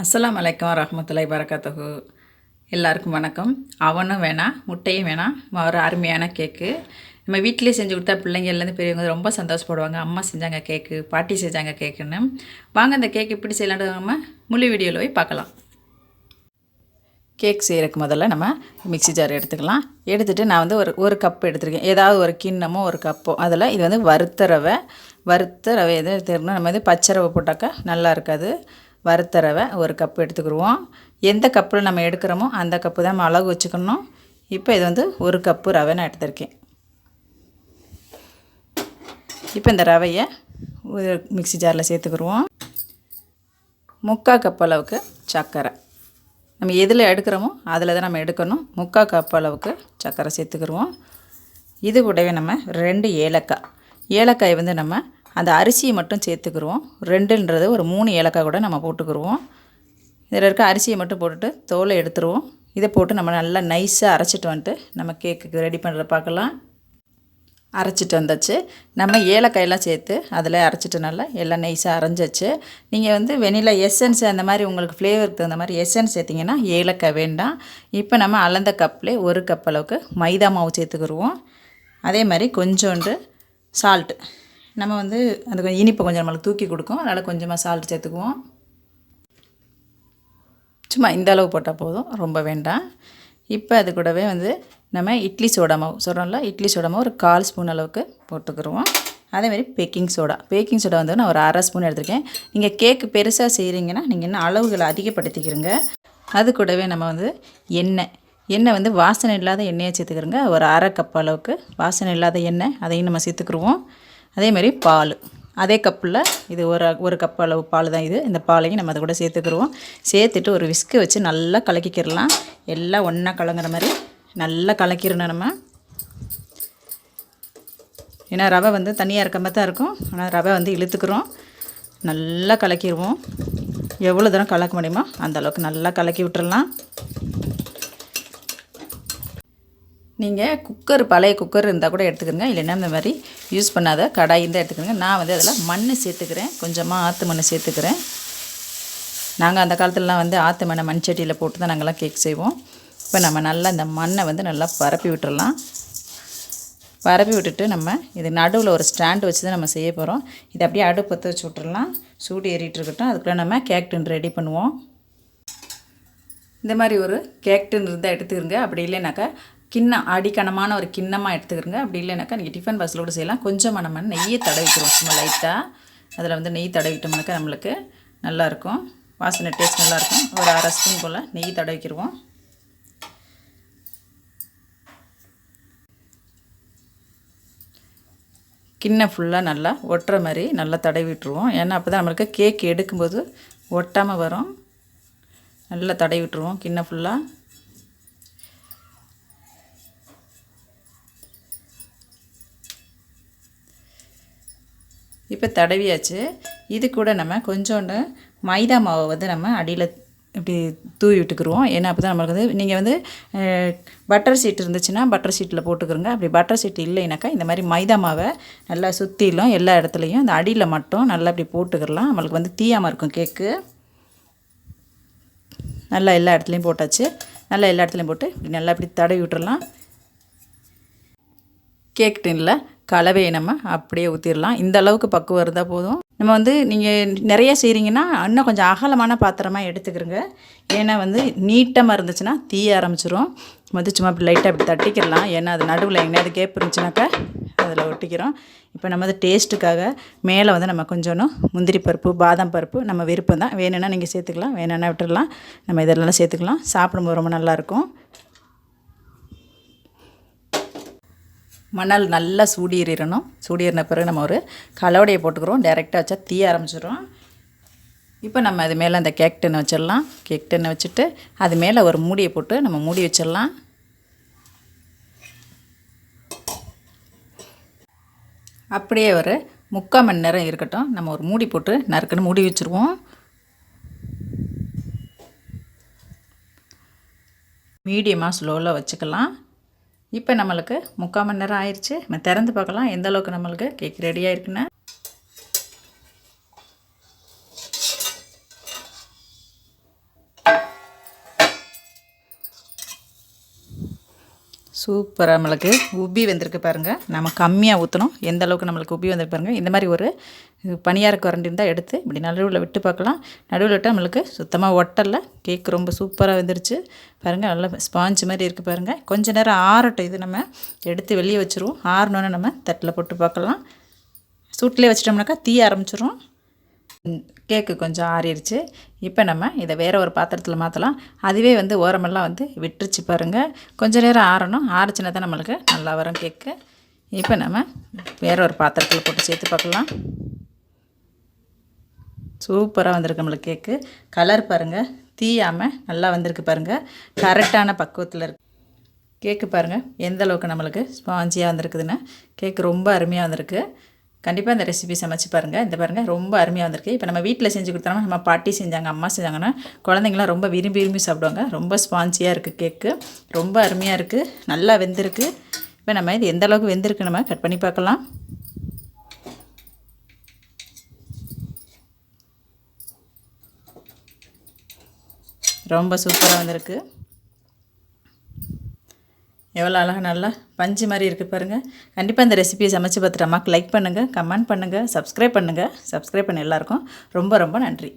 அஸ்லாம் வலைக்கம் வரஹ்மத்துல்லாஹி வரகாத்துஹு எல்லாருக்கும் வணக்கம். அவனும் வேணாம் முட்டையும் வேணாம் ஒரு அருமையான கேக்கு நம்ம வீட்டிலே செஞ்சு கொடுத்தா பிள்ளைங்கள்லேருந்து பெரியவங்க ரொம்ப சந்தோஷப்படுவாங்க. அம்மா செஞ்சாங்க கேக்கு பாட்டி செஞ்சாங்க கேக்குன்னு வாங்க அந்த கேக் எப்படி செய்யலான்னு நம்ம முழு வீடியோவில் போய் பார்க்கலாம். கேக் செய்கிறதுக்கு முதல்ல நம்ம மிக்ஸி ஜார் எடுத்துக்கலாம். எடுத்துகிட்டு நான் வந்து ஒரு ஒரு கப் எடுத்துருக்கேன். ஏதாவது ஒரு கிண்ணமோ ஒரு கப்போ அதில் இது வந்து வறுத்த ரவை. வறுத்த ரவை எது எடுத்துக்கணும் நம்ம வந்து பச்சை ரவை போட்டாக்கா நல்லா இருக்காது. வறுத்த ரவை ஒரு கப் எடுத்துக்கிடுவோம். எந்த கப்பில் நம்ம எடுக்கிறோமோ அந்த கப்பு தான் நம்ம வச்சுக்கணும். இப்போ இது வந்து ஒரு கப்பு ரவை நான் எடுத்திருக்கேன். இப்போ இந்த ரவையை ஒரு மிக்ஸி ஜாரில் சேர்த்துக்கிடுவோம். முக்கால் கப் அளவுக்கு சர்க்கரை. நம்ம எதில் எடுக்கிறோமோ அதில் தான் நம்ம எடுக்கணும். முக்கால் கப் அளவுக்கு சர்க்கரை சேர்த்துக்கிடுவோம். இது கூடவே நம்ம ரெண்டு ஏலக்காய். ஏலக்காய் வந்து நம்ம அந்த அரிசியை மட்டும் சேர்த்துக்குருவோம். ரெண்டுன்றது ஒரு மூணு ஏலக்காய் கூட நம்ம போட்டுக்கிடுவோம் இதில் இருக்க அரிசியை மட்டும் போட்டுட்டு தோலை எடுத்துருவோம். இதை போட்டு நம்ம நல்லா நைஸாக அரைச்சிட்டு வந்துட்டு நம்ம கேக்குக்கு ரெடி பண்ணுற பார்க்கலாம். அரைச்சிட்டு வந்தாச்சு. நம்ம ஏலக்காயெல்லாம் சேர்த்து அதில் அரைச்சிட்டு நல்லா எல்லாம் நைஸாக அரைஞ்சாச்சு. நீங்கள் வந்து வெனிலா எசன்ஸ் அந்த மாதிரி உங்களுக்கு ஃப்ளேவருக்கு தகுந்த மாதிரி எசன்ஸ் சேர்த்திங்கன்னா ஏலக்காய் வேண்டாம். இப்போ நம்ம அளந்த கப்லேயே ஒரு கப் அளவுக்கு மைதா மாவு சேர்த்துக்கிடுவோம் அதே மாதிரி கொஞ்சோண்டு சால்ட்டு நம்ம வந்து அந்த கொஞ்சம் இனிப்பை கொஞ்சம் நம்மளுக்கு தூக்கி கொடுக்கும். அதனால் கொஞ்சமாக சால்ட் சேர்த்துக்குவோம். சும்மா இந்த அளவு போட்டால் போதும். ரொம்ப வேண்டாம். இப்போ அது கூடவே வந்து நம்ம இட்லி சோடா மாவு சொல்கிறோம்ல இட்லி சோடா மாவு ஒரு கால் ஸ்பூன் அளவுக்கு போட்டுக்கிறோம் அதேமாதிரி பேக்கிங் சோடா பேக்கிங் சோடா வந்து நான் ஒரு அரை ஸ்பூன் எடுத்திருக்கேன். நீங்கள் கேக்கு பெருசாக செய்கிறீங்கன்னா நீங்கள் இன்னும் அளவுகளை அதிகப்படுத்திக்கிறங்க? அது கூடவே நம்ம வந்து எண்ணெய். எண்ணெய் வந்து வாசனை இல்லாத எண்ணெயை சேர்த்துக்கிறோங்க. ஒரு அரை கப் அளவுக்கு வாசனை இல்லாத எண்ணெய். அதையும் நம்ம சேர்த்துக்குருவோம். அதேமாதிரி பால். அதே கப்பில் இது ஒரு ஒரு கப் அளவு பால் தான் இது. இந்த பாலையும் நம்ம அதை கூட சேர்த்துக்கிடுவோம் சேர்த்துட்டு ஒரு விஸ்க்கு வச்சு நல்லா கலக்கிக்கிடலாம் எல்லாம் ஒன்றா கலங்குற மாதிரி நல்லா கலக்கிடணும் நம்ம. ஏன்னா ரவை வந்து தனியாக இருக்க மாதிரி தான் இருக்கும். ஆனால் ரவை வந்து இழுத்துக்கிறோம் நல்லா கலக்கிடுவோம் எவ்வளோ தூரம் கலக்க முடியுமோ அந்தளவுக்கு நல்லா கலக்கி விட்டுடலாம் நீங்கள் குக்கர் பழைய குக்கர் இருந்தால் கூட எடுத்துக்கோங்க. இல்லைன்னா இந்த மாதிரி யூஸ் பண்ணாத கடாய் இருந்தால் எடுத்துக்கோங்க. நான் வந்து அதில் மண் சேர்த்துக்கிறேன். கொஞ்சமாக ஆற்று மண் சேர்த்துக்கிறேன். நாங்கள் அந்த காலத்துலலாம் வந்து ஆற்று மண்ணை மண் சட்டியில் போட்டு தான் நாங்கள்லாம் கேக் செய்வோம். இப்போ நம்ம நல்லா இந்த மண்ணை வந்து நல்லா பரப்பி விட்டுடலாம் பரப்பி விட்டுட்டு நம்ம இது நடுவில் ஒரு ஸ்டாண்டு வச்சு தான் நம்ம செய்ய போகிறோம் இதை அப்படியே அடுப்பு பற்ற வச்சு விட்டுடலாம் சூடு ஏறிட்டு இருக்கட்டும். அதுக்குள்ளே நம்ம கேக் டின் ரெடி பண்ணுவோம். இந்த மாதிரி ஒரு கேக் டின் இருந்தால் எடுத்துக்கிறங்க அப்படி இல்லைனாக்கா கிண்ணம் அடிக்கணமான ஒரு கிண்ணமாக எடுத்துக்கிறங்க. அப்படி இல்லைனாக்கா நீங்கள் டிஃபன் பாக்ஸில் கூட செய்யலாம். கொஞ்சமாக நம்ம நெய்யை தடவிக்கிறோம். சும்மா லைட்டாக அதில் வந்து நெய் தடவிட்டோம்னாக்கா நம்மளுக்கு நல்லாயிருக்கும். வாசனை டேஸ்ட் நல்லாயிருக்கும். ஒரு அரை ஸ்பூன் போல் நெய் தடவிக்கிடுவோம் கிண்ணம் ஃபுல்லாக நல்லா ஒட்டுற மாதிரி நல்லா தடவி விட்டுருவோம் ஏன்னா அப்போ தான் நம்மளுக்கு கேக் எடுக்கும்போது ஒட்டாமல் வரும். நல்லா தடவி விட்டுருவோம் கிண்ணம் ஃபுல்லாக இப்போ தடவியாச்சு. இது கூட நம்ம கொஞ்சோண்டு மைதா மாவை வந்து நம்ம அடியில் இப்படி தூவி விட்டுக்குருவோம். ஏன்னா அப்போ தான் நம்மளுக்கு வந்து நீங்கள் வந்து பட்டர் சீட் இருந்துச்சுன்னா பட்டர் சீட்டில் போட்டுக்கிறோங்க அப்படி பட்டர் சீட் இல்லைனாக்கா இந்த மாதிரி மைதா மாவை நல்லா சுற்றிலும் எல்லா இடத்துலையும் அந்த அடியில் மட்டும் நல்லா இப்படி போட்டுக்கிறலாம் நம்மளுக்கு வந்து தீயாமல் இருக்கும் கேக்கு நல்லா எல்லா இடத்துலையும் போட்டாச்சு. நல்லா எல்லா இடத்துலையும் போட்டு இப்படி நல்லா இப்படி தடவி விட்டுறலாம் கேக் டின்னில் கலவையை நம்ம அப்படியே ஊற்றிடலாம் இந்த அளவுக்கு பக்குவம் இருந்தால் போதும். நம்ம வந்து நீங்கள் நிறைய செய்கிறீங்கன்னா இன்னும் கொஞ்சம் அகலமான பாத்திரமாக எடுத்துக்கிறோங்க. ஏன்னா வந்து நீட்டமாக இருந்துச்சுன்னா தீய ஆரம்பிச்சிரும். வந்து சும்மா அப்படி லைட்டாக அப்படி தட்டிக்கிடலாம் ஏன்னா அது நடுவில் எங்கேயாவது கேப் இருந்துச்சுனாக்கா அதில் ஒட்டிக்கிறோம். இப்போ நம்ம வந்து டேஸ்ட்டுக்காக மேலே வந்து நம்ம கொஞ்சோன்னு முந்திரி பருப்பு பாதாம் பருப்பு நம்ம விருப்பம் தான் வேணும்னா நீங்கள் சேர்த்துக்கலாம். வேணும்னா விட்டுடலாம் நம்ம இதெல்லாம் சேர்த்துக்கலாம். சாப்பிடும்போது ரொம்ப நல்லாயிருக்கும் மணல் நல்லா சூடியிறணும் சூடியிறின பிறகு நம்ம ஒரு கலவடையை போட்டுக்கிறோம். டைரெக்டாக வச்சா தீய ஆரம்பிச்சிடும் இப்போ நம்ம அது மேலே அந்த கேக் டென்னை வச்சிடலாம். கேக் டென்னை வச்சுட்டு அது மேலே ஒரு மூடியை போட்டு நம்ம மூடி வச்சிடலாம். அப்படியே ஒரு முக்கால் மணி நேரம் இருக்கட்டும். நம்ம ஒரு மூடி போட்டு நறுக்குன்னு மூடி வச்சுருவோம். மீடியமாக ஸ்லோவில் வச்சுக்கலாம். இப்போ நம்மளுக்கு முக்கால் மணி நேரம் ஆயிடுச்சு நம்ம திறந்து பார்க்கலாம். எந்த அளவுக்கு நம்மளுக்கு கேக் ரெடியாக இருக்குன்னு சூப்பராக நம்மளுக்கு உப்பி வந்திருக்கு பாருங்கள் நம்ம கம்மியாக ஊற்றணும் எந்த அளவுக்கு நம்மளுக்கு உப்பி வந்திருக்கு பாருங்கள் இந்த மாதிரி ஒரு பனியார குரண்டி இருந்தால் எடுத்து இப்படி நடுவில் விட்டு பார்க்கலாம். நடுவில் விட்டால் நம்மளுக்கு சுத்தமாக ஒட்டலில். கேக் ரொம்ப சூப்பராக வந்துருச்சு. பாருங்கள் நல்லா ஸ்பாஞ்ச் மாதிரி இருக்குது பாருங்கள் கொஞ்ச நேரம் ஆறட்டும். இது நம்ம எடுத்து வெளியே வச்சுருவோம். ஆறணுன்னு நம்ம தட்டில் போட்டு பார்க்கலாம். சூட்டிலே வச்சிட்டோம்னாக்கா தீய ஆரம்பிச்சிடும் கேக்கு கொஞ்சம் ஆறிடுச்சு இப்போ நம்ம இதை வேறு ஒரு பாத்திரத்தில் மாற்றலாம் அதுவே வந்து ஓரமெல்லாம் வந்து விட்டுருச்சு பாருங்கள் கொஞ்ச நேரம் ஆறணும். ஆறுச்சுன்னா தான் நம்மளுக்கு நல்லா வரும் கேக்கு. இப்போ நம்ம வேற ஒரு பாத்திரத்தில் போட்டு சேர்த்து பார்க்கலாம். சூப்பராக வந்திருக்கு நம்மளுக்கு கேக்கு. கலர் பாருங்கள் தீயாமல் நல்லா வந்திருக்கு பாருங்கள் கரெக்டான பக்குவத்தில் இருக்கு. கேக்கு பாருங்கள் எந்த அளவுக்கு நம்மளுக்கு ஸ்பாஞ்சியாக வந்திருக்குதுன்னு. கேக்கு ரொம்ப அருமையாக வந்திருக்கு. கண்டிப்பாக இந்த ரெசிபி சமைச்சு பாருங்கள் இந்த பாருங்கள் ரொம்ப அருமையாக வந்திருக்கு. இப்போ நம்ம வீட்டில் செஞ்சு கொடுத்தோம்னா நம்ம பாட்டி செஞ்சாங்க அம்மா செஞ்சாங்கன்னா குழந்தைங்களாம் ரொம்ப விரும்பி விரும்பி சாப்பிடுவாங்க. ரொம்ப ஸ்பான்சியாக இருக்குது கேக்கு ரொம்ப அருமையாக இருக்குது நல்லா வெந்திருக்கு. இப்போ நம்ம இது எந்த அளவுக்கு வெந்திருக்கு நம்ம கட் பண்ணி பார்க்கலாம். ரொம்ப சூப்பராக வந்திருக்கு. எவ்வளோ அழகாக நல்லா பஞ்சு மாதிரி இருக்குது பாருங்கள் கண்டிப்பாக இந்த ரெசிபியை சமைச்சு பார்த்துட்டு அம்மாவுக்கு லைக் பண்ணுங்கள் கமெண்ட் பண்ணுங்கள் சப்ஸ்கிரைப் பண்ணுங்கள் சப்ஸ்கிரைப் பண்ண எல்லாருக்கும் ரொம்ப ரொம்ப நன்றி.